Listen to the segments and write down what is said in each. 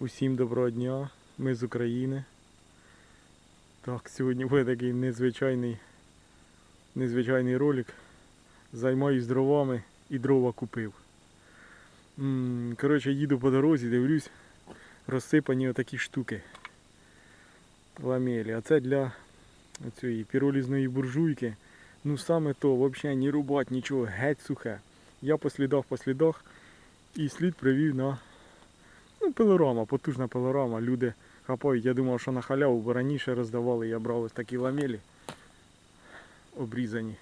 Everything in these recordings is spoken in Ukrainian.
Усім доброго дня, ми з України. Так, сьогодні буде такий незвичайний, незвичайний ролик. Займаюсь дровами і дрова купив. Коротше, їду по дорозі, дивлюсь, розсипані отакі штуки. Ламелі. А це для цієї піролізної буржуйки. Ну саме то, взагалі ні рубать, нічого, геть сухе. Я по слідах, по слідах і слід привів на Ну, пилорама, потужна пилорама. Люди хапають. Я думав, що на халяву, бо раніше роздавали, я брав ось такі ламелі обрізані,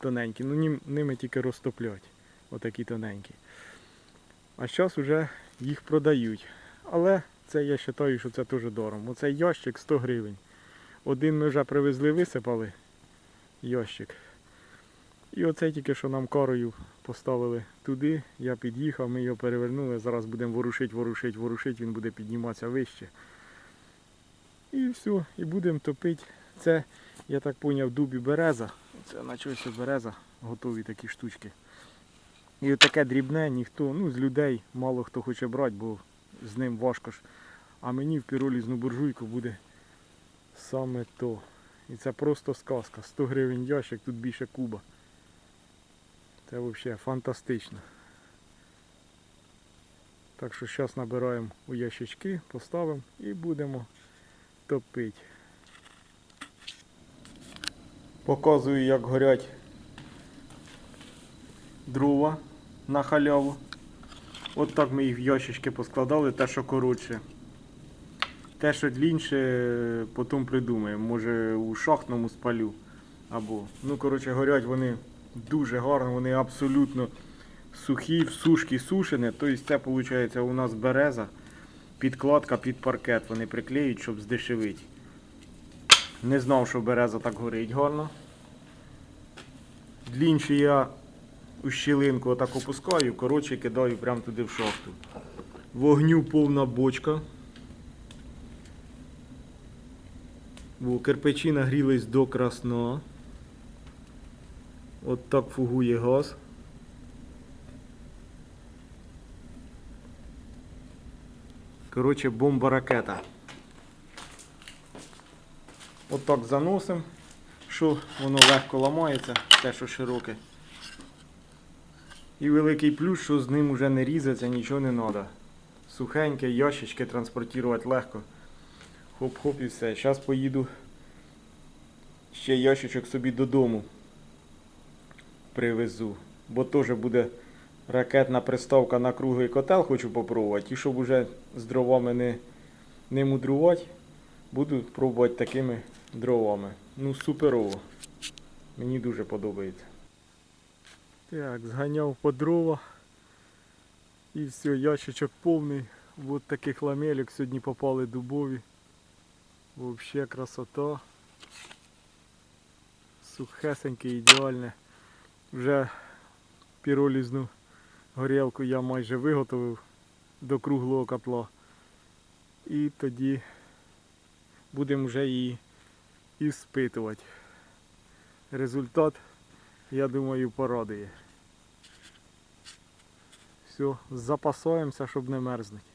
тоненькі. Ну ними тільки розтоплять. Отакі тоненькі. А зараз вже їх продають. Але це я вважаю, що це теж дорого. Оцей ящик 100 гривень. Один ми вже привезли, висипали ящик. І оце тільки що нам карою поставили туди, я під'їхав, ми його перевернули, зараз будемо ворушити, ворушити, ворушити, він буде підніматися вище. І все, і будемо топити. Це, я так зрозумів, дуб і береза. Це наче береза, готові такі штучки. І таке дрібне, ніхто, ну з людей мало хто хоче брати, бо з ним важко ж. А мені в піролізну буржуйку буде саме то. І це просто сказка. 100 гривень ящик, тут більше куба. Це взагалі фантастично. Так що зараз набираємо у ящички, поставимо і будемо топити. Показую, як горять дрова на халяву. От так ми їх в ящички поскладали, те, що коротше. Те, що длінше, потім придумаємо. Може у шахтному спалю. Або, ну коротше, горять вони дуже гарно, вони абсолютно сухі, в сушки сушені. Тобто це виходить у нас береза, підкладка під паркет. Вони приклеюють, щоб здешевити. Не знав, що береза так горить гарно. Длінші я у щілинку отак опускаю, коротше кидаю прямо туди в шахту. Вогню повна бочка. Бо кирпичі нагрілись до красного. От так фугує газ. Коротше, бомба ракета. От так заносимо, що воно легко ламається, те, що широке. І великий плюс, що з ним вже не різаться, нічого не треба. Сухеньке, ящички транспортувати легко. Хоп-хоп і все. Зараз поїду ще ящичок собі додому привезу. Бо теж буде ракетна приставка на круглий котел, хочу попробувати. І щоб уже з дровами не, не мудрувати, буду пробувати такими дровами. Ну, суперово. Мені дуже подобається. Так, зганяв по дрова. І все, ящичок повний. Вот таких ламелек сьогодні попали дубові. Вообще красота. Сухесеньке, ідеальне. Вже піролізну горілку я майже виготовив до круглого котла. І тоді будемо вже її і спитувати. Результат, я думаю, порадує. Все, запасаємося, щоб не мерзнути.